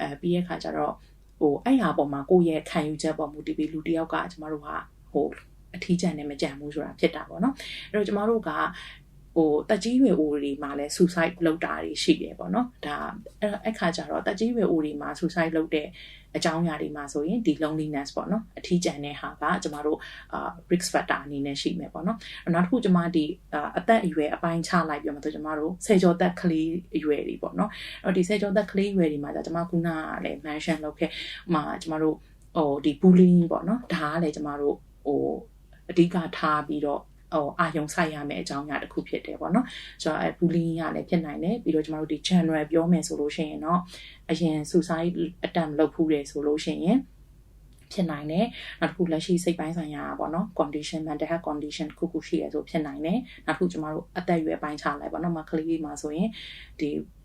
အဲပြီးရဲ့ခါကျတော့ ဟိုအဲ့ဟာပေါ်မှာကိုယ့်ရဲ့ခံယူချက်ပေါ်မူတည်ပြီးလူတစ်ယောက်ကကျမတို့ကဟိုအထီးကျန်နဲ့မကြံဘူးဆိုတာဖြစ်တာပေါ့နော်အဲ့တော့ကျမတို့က ဟိုတက်ကြီးရွယ်အိုတွေမှာလည်း suicide လုပ်တာတွေရှိတယ်ပေါ့နော်ဒါအဲ့အခါကျတော့တက်ကြီးရွယ်အိုတွေမှာ suicide လုပ်တဲ့အကြောင်းအရာတွေမှာဆိုရင်ဒီ loneliness ပေါ့နော်အထီးကျန်တဲ့ဟာကကျမတို့အာ risk factor အနေနဲ့ရှိမယ်ပေါ့နော်နောက်တစ်ခုကျမဒီအသက်အရွယ်အပိုင်းခြားလိုက်ပြမှာဆိုကျမတို့ဆယ်ကျော်သက်ကလေးအရွယ်တွေပေါ့နော်အဲ့တော့ဒီဆယ်ကျော်သက်ကလေးအရွယ်တွေမှာကျမခုနကလည်း mention လုပ်ခဲ့ဟိုမှာကျမတို့ဟိုဒီ bullying ပေါ့နော်ဒါကလည်းကျမတို့ဟိုအဓိကထားပြီးတော့ ဟိုအာယုံဆိုင်ရမယ်အကြောင်းအရာတစ်ခုဖြစ်တယ်ပေါ့နော်ဆိုတော့အဲ bullying ရလည်းဖြစ်နိုင်တယ်ပြီးတော့ကျမတို့ဒီ general ပြောမယ်ဆိုလို့ရှိရင်တော့အရင် suicide attempt လုပ်ဖူးတယ်ဆိုလို့ရှိရင်ဖြစ်နိုင်တယ်နောက်တစ်ခုလက်ရှိစိတ်ပိုင်းဆိုင်ရာပေါ့နော် condition mental health condition ခုခုရှိရဆိုဖြစ်နိုင်တယ်နောက်တစ်ခုကျမတို့အသက်အရွယ်ပိုင်းခြားလိုက်ပေါ့နော်မကလေးမှာဆိုရင်ဒီအာ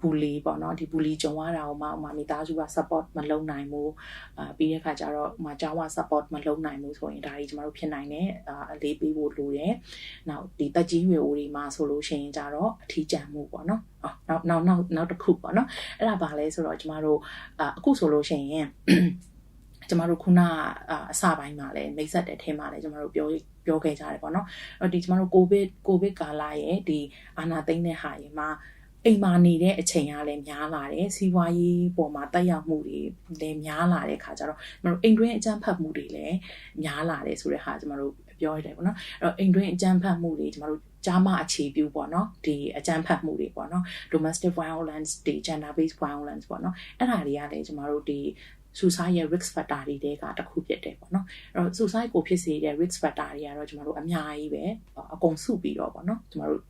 ဘူလီပေါ့နော်ဒီဘူလီကြုံရတာကိုမှဥမာမိသားစုက support မလုပ်နိုင်ဘူးအာပြီးတဲ့ခါကျတော့ဥမာကျောင်းက support မလုပ်နိုင်ဘူးဆိုရင်ဒါကြီးကျမတို့ဖြစ်နိုင်တယ်အာအလေးပေးဖို့လိုတယ်နောက်ဒီတက်ကြီးရွယ်အိုတွေမှာဆိုလို့ရှိရင်ကြတော့အထီးကျန်မှုပေါ့နော်အော်နောက်နောက်နောက်နောက်တစ်ခုပေါ့နော်အဲ့ဒါဘာလဲဆိုတော့ကျမတို့အာအခုဆိုလို့ရှိရင်ကျမတို့ခုနအစပိုင်းမှာလည်းမိတ်ဆက်တဲ့ထဲမှာလည်းကျမတို့ပြောပြောခဲ့ကြတယ်ပေါ့နော်အဲ့ဒီကျမတို့ကိုဗစ်ကိုဗစ်ကာလရဲ့ဒီအာနာသိမ့်တဲ့ဟာရင်မှာ အိမ်မာနေတဲ့အချိန်ကလည်းများလာတယ်စီးပွားရေးပေါ်မှာတက်ရောက်မှုတွေလည်းများလာတဲ့ခါကျတော့ကျွန်တော်အိမ်တွင်းအကြမ်းဖက်မှုတွေလည်းများလာတယ်ဆိုတဲ့ဟာကျွန်တော်တို့ပြောရတယ်ပေါ့နော်အဲ့တော့အိမ်တွင်းအကြမ်းဖက်မှုတွေကျွန်တော်တို့ကြားမအခြေပြုပေါ့နော်ဒီအကြမ်းဖက်မှုတွေပေါ့နော် domestic violence ဒီ gender based violence ပေါ့နော်အဲ့ဒါတွေကလည်းကျွန်တော်တို့ဒီ suicide ရဲ့ risk factor တွေတဲကတစ်ခုဖြစ်တယ်ပေါ့နော်အဲ့တော့ suicide ကိုဖြစ်စေတဲ့ risk factor တွေကတော့ကျွန်တော်တို့အများကြီးပဲအကုန်စုပြီးတော့ပေါ့နော်ကျွန်တော်တို့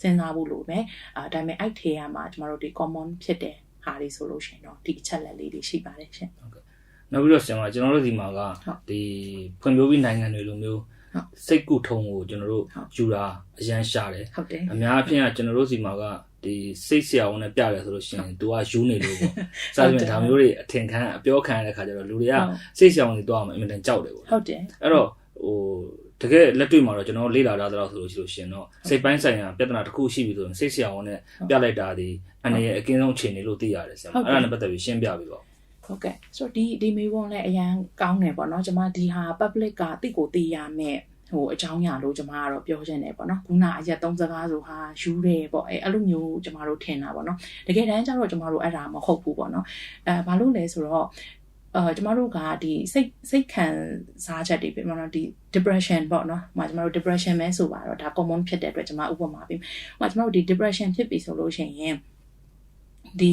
စဉ်းစားဖို့လိုမယ်အာဒါပေမဲ့အဲ့ထဲရမှာကျမတို့ဒီ common ဖြစ်တဲ့ဟာတွေဆိုလို့ရှိရင်တော့ဒီအချက်လက်လေးတွေရှိပါတယ်ရှင်နောက်ပြီးတော့ဆင်မကျွန်တော်တို့ဒီမှာကဒီဖွံ့ဖြိုးပြီးနိုင်ငံတွေလိုမျိုးစိတ်ကုထုံကိုကျွန်တော်တို့ဟုတ်ယူတာအရန်ရှာတယ်ဟုတ်တယ်အများအပြားကကျွန်တော်တို့စီမှာကဒီစိတ်ဆရာဝန်နဲ့ပြတယ်ဆိုလို့ရှိရင် तू ကယူနေလို့ပေါ့စသဖြင့်ဒါမျိုးတွေအထင်ခံအပြောခံရတဲ့ခါကျတော့လူတွေကဟုတ်စိတ်ဆရာဝန်တွေတော့မှအင်မတန်ကြောက်တယ်ပေါ့ဟုတ်တယ်အဲ့တော့ဟို တကယ်လက်တွေ့မှာတော့ကျွန်တော်လေ့လာထားသလောက်ဆိုလို့ရှိလို့ရှိရင်တော့စိတ်ပိုင်းဆိုင်ရာပြဿနာတစ်ခုရှိပြီဆိုရင်စိတ်ဆရာဝန်နဲ့ပြလိုက်တာဒီအနေရဲ့အကင်းဆုံးအခြေအနေလို့သိရတယ်ဆရာမဟုတ်ကဲ့အဲ့ဒါနဲ့ပတ်သက်ပြီးရှင်းပြပေးပါဦးဟုတ်ကဲ့ဆိုတော့ဒီဒီမေးခွန်းလည်းအရန်ကောင်းတယ်ပေါ့နော်ကျွန်မဒီဟာ public ကတိကိုသိရမယ်ဟိုအကြောင်းအရာလို့ကျွန်မကတော့ပြောချင်တယ်ပေါ့နော်ခုနအရက်သုံးစကားဆိုဟာယူတယ်ပေါ့အဲအဲ့လိုမျိုးကျွန်မတို့ထင်တာပေါ့နော်တကယ်တမ်းကျတော့ကျွန်မတို့အဲ့ဒါမဟုတ်ဘူးပေါ့နော်အဲဘာလို့လဲဆိုတော့ အဲကျွန်မတို့ကဒီစိတ်စိတ်ခံစားချက်တွေပြမနော်ဒီ depression ပေါ့နော်။ဟိုမှာကျွန်တော်တို့ depression ပဲဆိုပါတော့ဒါ common ဖြစ်တဲ့အတွက်ကျွန်မဥပမာပေး။ဟိုမှာကျွန်တော်တို့ဒီ depression ဖြစ်ပြီဆိုလို့ရှိရင်ဒီ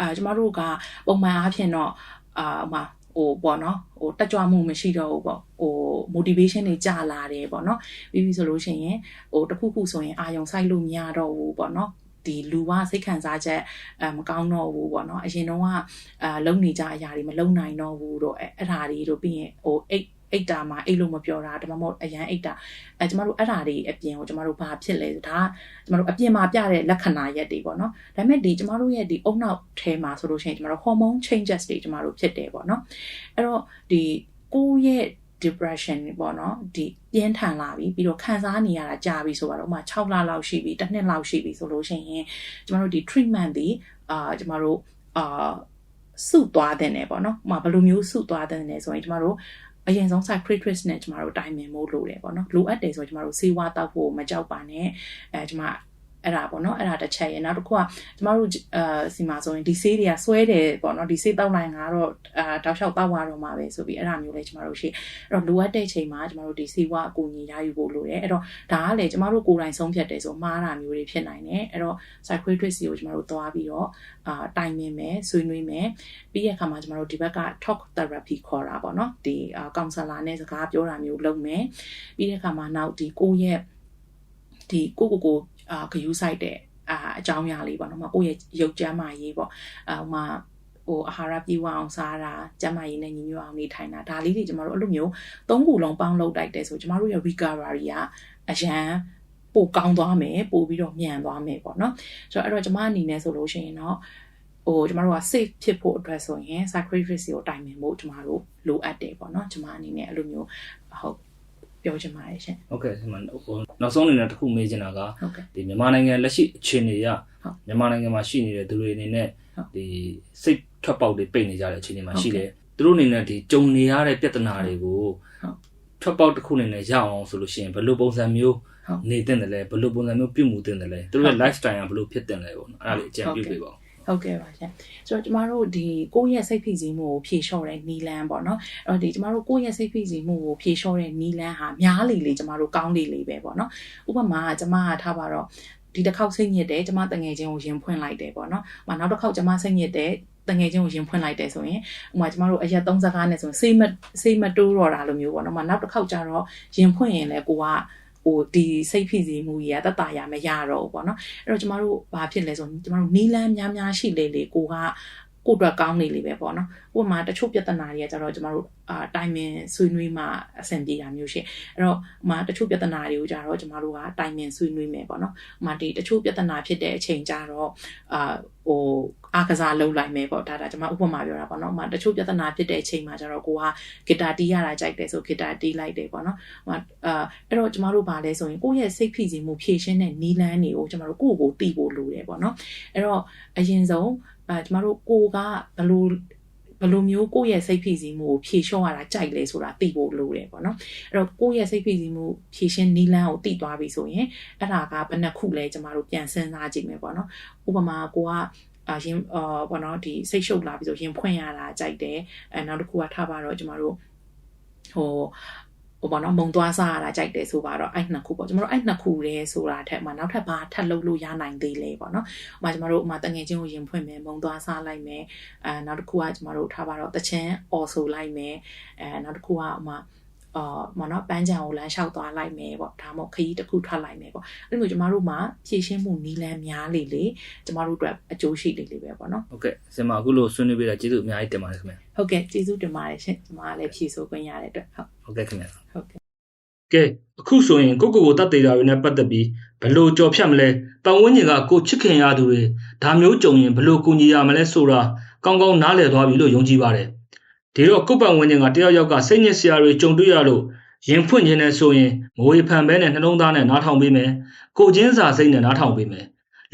အာကျွန်တော်တို့ကပုံမှန်အားဖြင့်တော့အာဟိုမှာဟိုပေါ့နော်ဟိုတက်ကြွမှုမရှိတော့ဘူးပေါ့ဟို motivation တွေကျလာတယ်ပေါ့နော်ပြီးပြီဆိုလို့ရှိရင်ဟိုတစ်ခုခုဆိုရင်အာယုံစိုက်လို့မရတော့ဘူးပေါ့နော် ဒီလူကစိတ်ခံစားချက်အမကောင်းတော့ဘူးပေါ့နော်အရင်တော့ကအာလုံနေကြအရာတွေမလုံနိုင်တော့ဘူးတော့အဲ့အဲ့ဓာတွေတို့ပြီးရင်ဟိုအိတ်အိတ်တာမှာအိတ်လို့မပြောတာဒါမှမဟုတ်အရန်အိတ်တာအဲကျမတို့အဲ့ဓာတွေအပြင်ကိုကျမတို့ဘာဖြစ်လဲဆိုဒါကကျမတို့အပြင်မှာပြတဲ့လက္ခဏာရက်တွေပေါ့နော်ဒါပေမဲ့ဒီကျမတို့ရဲ့ဒီအုံနောက်ထဲမှာဆိုလို့ရှိရင်ကျမတို့ hormone changes တွေကျမတို့ဖြစ်တယ်ပေါ့နော်အဲ့တော့ဒီကိုယ့်ရဲ့ depression ပေါ့နော်ဒီပြင်းထန်လာပြီပြီးတော့ခံစားနေရတာကြာပြီဆိုတော့ဥပမာ6လလောက်ရှိပြီတစ်နှစ်လောက်ရှိပြီဆိုလို့ရှိရင်ကျမတို့ဒီ treatment ဒီအာကျမတို့အာစုသွားတဲ့နယ်ပေါ့နော်ဥပမာဘယ်လိုမျိုးစုသွားတဲ့နယ်ဆိုရင်ကျမတို့အရင်ဆုံး psychiatrist နဲ့ကျမတို့တိုင်ပင်ဖို့လိုတယ်ပေါ့နော်လိုအပ်တယ်ဆိုရင်ကျမတို့ဆေးဝါးတောက်ဖို့မကြောက်ပါနဲ့အဲကျမ အဲ့ဒါပေါ့နော်အဲ့ဒါတစ်ချက်ရယ်နောက်တစ်ခုကကျမတို့အာစီမှာဆိုရင်ဒီဆေးတွေကဆွဲတယ်ပေါ့နော်ဒီဆေးတောက်လိုက်ငါတော့အာတောက်လျှောက်တောက်ရတော့မှာပဲဆိုပြီးအဲ့ဒါမျိုးလေးကျမတို့ရှိအဲ့တော့လိုအပ်တဲ့ချိန်မှာကျမတို့ဒီဆေးဝါးအကူအညီရယူဖို့လိုတယ်အဲ့တော့ဒါကလည်းကျမတို့ကိုယ်တိုင်ဆုံးဖြတ်တယ်ဆိုမှားတာမျိုးတွေဖြစ်နိုင်တယ်အဲ့တော့ psychiatrist ကိုကျမတို့သွားပြီးတော့အာတိုင်ပင်မယ်ဆွေးနွေးမယ်ပြီးရခါမှာကျမတို့ဒီဘက်က talk therapy ခေါ်တာပေါ့နော်ဒီအာ counselor နဲ့စကားပြောတာမျိုးလုပ်မယ်ပြီးတဲ့ခါမှာနောက်ဒီကိုယ့်ရဲ့ဒီကိုကိုကို အာဂယူးဆိုင်တဲ့အာအကြောင်းအရာလေးပေါ့နော်မကိုယ့်ရဲ့ရုပ်ကျမ်းမာရေးပေါ့အာဟိုမှာဟိုအာဟာရပြေဝအောင်စားတာကျန်းမာရေးနဲ့ညီညွတ်အောင်နေထိုင်တာဒါလေးတွေကျမတို့အဲ့လိုမျိုးသုံးခုလုံးပေါင်းလုပ်တိုက်တယ်ဆိုကျမတို့ရဲ့ recovery ကအရန်ပိုကောင်းသွားမယ်ပိုပြီးတော့မြန်သွားမယ်ပေါ့နော်ဆိုတော့အဲ့တော့ကျမအနေနဲ့ဆိုလို့ရှိရင်တော့ဟိုကျမတို့က safe ဖြစ်ဖို့အတွက်ဆိုရင် psychiatrist ကိုတိုင်ပင်ဖို့ကျမတို့လိုအပ်တယ်ပေါ့နော်ကျမအနေနဲ့အဲ့လိုမျိုးဟုတ် ပြောချင်ပါတယ်ရှင်ဟုတ်ကဲ့ဒီမှာဟိုနောက်ဆုံးအနေနဲ့တစ်ခုမေးချင်တာကဟုတ်ကဲ့ဒီမြန်မာနိုင်ငံလက်ရှိအခြေအနေရဟုတ်မြန်မာနိုင်ငံမှာရှိနေတဲ့သူတွေအနေနဲ့ဟုတ်ဒီစိတ်ထွက်ပေါက်တွေပိတ်နေကြတဲ့အခြေအနေမှာဟုတ်ရှိကဲ့တယ်သူတို့အနေနဲ့ဒီကြုံနေရတဲ့ပြဿနာတွေကိုဟုတ်ထွက်ပေါက်တစ်ခုအနေနဲ့ရအောင်ဆိုလို့ရှိရင်ဘယ်လိုပုံစံမျိုးဟုတ်နေတဲ့တယ်လဲဘယ်လိုပုံစံမျိုးပြုမှုတင်တယ်လဲသူတို့ရဲ့ဟုတ် lifestyle ကဘယ်လိုဖြစ်တင်လဲပေါ့နော်အဲ့ဒါလေးအကြံပြုပေးပါဦး ဟုတ်ကဲ့ပါရှင်ဆိုတော့ကျမတို့ဒီကိုယ့်ရဲ့စိတ်ဖိစီးမှုကိုဖြေလျှော့တဲ့နီလန်းပေါ့နော်အဲ့တော့ဒီကျမတို့ကိုယ့်ရဲ့စိတ်ဖိစီးမှုကိုဖြေလျှော့တဲ့နီလန်းဟာများလေလေကျမတို့ကောင်းလေလေပဲပေါ့နော်ဥပမာကျမကထားပါတော့ဒီတစ်ခေါက်စိတ်ညစ်တယ်ကျမတငယ်ချင်းကိုရင်ဖွင့်လိုက်တယ်ပေါ့နော်။ဥပမာနောက်တစ်ခေါက်ကျမစိတ်ညစ်တယ်တငယ်ချင်းကိုရင်ဖွင့်လိုက်တယ်ဆိုရင်ဥပမာကျမတို့အရက်သုံးစကားနဲ့ဆိုရင်စိတ်မစိတ်မတိုးတော့တာလိုမျိုးပေါ့နော်။ဥပမာနောက်တစ်ခေါက်ကျတော့ရင်ဖွင့်ရင်လည်းကိုက ဟိုဒီစိတ်ဖိစီးမှုကြီးကတတ်တာရမရတော့ဘူးပေါ့နော်အဲ့တော့ကျမတို့ဘာဖြစ်လဲဆိုရင်ကျမတို့နီလန်းများများရှိလေလေကိုက ကိုယ့်အတွက်ကောင်းနေလေပဲပေါ့နော်ဥပမာတချို့ပြဿနာတွေကကျတော့ကျမတို့အာတိုင်ပင်ဆွေးနွေးမှအဆင်ပြေတာမျိုးရှိအဲ့တော့ဥပမာတချို့ပြဿနာတွေကိုကျတော့ကျမတို့ကတိုင်ပင်ဆွေးနွေးမယ်ပေါ့နော်ဥပမာဒီတချို့ပြဿနာဖြစ်တဲ့အချိန်ကျတော့အာဟိုအားကစားလုပ်လိုက်မယ်ပေါ့ဒါဒါကျမဥပမာပြောတာပေါ့နော်ဥပမာတချို့ပြဿနာဖြစ်တဲ့အချိန်မှာကျတော့ကိုကဂီတာတီးရတာကြိုက်တယ်ဆိုဂီတာတီးလိုက်တယ်ပေါ့နော်ဥပမာအာအဲ့တော့ကျမတို့ဗာလဲဆိုရင်ကိုယ့်ရဲ့စိတ်ဖိစီးမှုဖြည့်ရှင်းတဲ့နီလန်းတွေကိုကျမတို့ကိုယ့်ကိုယ်သိဖို့လိုတယ်ပေါ့နော်အဲ့တော့အရင်ဆုံး အဲကျမတို့ကိုကဘယ်လိုဘယ်လိုမျိုးကိုယ့်ရဲ့စိတ်ဖိစီးမှုကိုဖြေလျှော့ရတာကြိုက်လဲဆိုတာသိဖို့လိုတယ်ပေါ့နော်အဲ့တော့ကိုယ့်ရဲ့စိတ်ဖိစီးမှုဖြေရှင်းနီလန်းကိုသိသွားပြီဆိုရင်အဲ့ဒါကဘယ်နှခုလဲကျမတို့ပြန်စဉ်းစားကြည့်မယ်ပေါ့နော်ဥပမာကိုကအာရင်အာဘောနော်ဒီစိတ်ရှုပ်လာပြီဆိုရင်ဖွင့်ရတာကြိုက်တယ်အဲနောက်တစ်ခုကထားပါတော့ကျမတို့ဟို ဟိုပေါ့နော်မုံသွားစားရတာကြိုက်တယ်ဆိုပါတော့အဲ့နှစ်ခုပေါ့ကျမတို့အဲ့နှစ်ခုတည်းဆိုတာထက်မှနောက်ထပ်ဘာထပ်လုပ်လို့ရနိုင်သေးလဲပေါ့နော်။ဥပမာကျမတို့ဥပမာတငယ်ချင်းကိုရင်ဖွင့်မယ်မုံသွားစားလိုက်မယ်အဲနောက်တစ်ခုကကျမတို့ထားပါတော့တချင်အော်ဆိုလိုက်မယ်အဲနောက်တစ်ခုကဥပမာ အာမနော်ပန်းချံကိုလမ်းလျှောက်သွားလိုက်မယ်ပေါ့ဒါမှမဟုတ်ခရီးတစ်ခုထွက်လိုက်မယ်ပေါ့အဲ့လိုမျိုးကျမတို့မှာဖြည့်ရှင်းမှုနီးလန်းများလေလေကျမတို့အတွက်အကျိုးရှိလေလေပဲပေါ့နော်ဟုတ်ကဲ့ဆင်မအခုလိုဆွေးနွေးပေးတာကျေးဇူးအများကြီးတင်ပါတယ်ခင်ဗျာဟုတ်ကဲ့ကျေးဇူးတင်ပါတယ်ရှင်ကျမကလည်းဖြည့်ဆိုခွင့်ရတဲ့အတွက်ဟုတ်ဟုတ်ကဲ့ခင်ဗျာဟုတ်ကဲ့ကဲအခုဆိုရင်ကိုကိုကိုတတ်သေးတာတွေနဲ့ပတ်သက်ပြီးဘလို့ကြော်ဖြတ်မလဲပတ်ဝန်းကျင်ကကိုချစ်ခင်ရသူတွေဒါမျိုးကြုံရင်ဘလို့ကူညီရမလဲဆိုတာကောင်းကောင်းနားလည်သွားပြီလို့ယုံကြည်ပါတယ် ဒီတော့ကိုပတ်ဝန်းကျင်ကတယောက်ယောက်ကစိတ်ညစ်စရာတွေကြုံတွေ့ရလို့ရင်ဖွင့်ခြင်းနဲ့ဆိုရင်မဝေဖန်ဘဲနဲ့နှလုံးသားနဲ့နားထောင်ပေးမယ်ကိုချင်းစာစိတ်နဲ့နားထောင်ပေးမယ်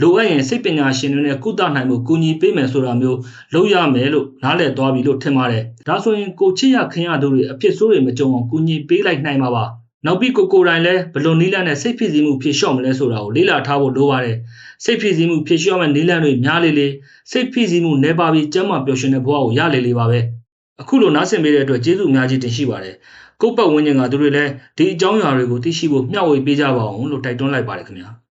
လိုအပ်ရင်စိတ်ပညာရှင်တွေနဲ့ကုသနိုင်မှုကူညီပေးမယ်ဆိုတာမျိုးလုပ်ရမယ်လို့နားလည်သွားပြီလို့ထင်ပါတယ်ဒါဆိုရင်ကိုချစ်ရခင်ရသူတွေအဖြစ်ဆိုးတွေမကြုံအောင်ကူညီပေးလိုက်နိုင်မှာပါနောက်ပြီးကိုကိုယ်တိုင်လည်းဘယ်လိုနီးလန်းနဲ့စိတ်ဖြစ်စီမှုဖြေလျှော့မလဲဆိုတာကိုလေ့လာထားဖို့လိုပါတယ်စိတ်ဖြစ်စီမှုဖြေလျှော့မဲ့နီးလန်းတွေများလေလေစိတ်ဖြစ်စီမှုနေပါပြီးကျမ်းမာပျော်ရွှင်တဲ့ဘဝကိုရလေလေပါပဲ အခုလိုနားဆင်ပေးတဲ့အတွက်ကျေးဇူးအများကြီးတင်ရှိပါတယ်ကိုယ့်ပတ်ဝန်းကျင်ကသူတွေလည်းဒီအကြောင်းအရာတွေကိုသိရှိဖို့မျှဝေပေးကြပါအောင်လို့တိုက်တွန်းလိုက်ပါတယ်ခင်ဗျာ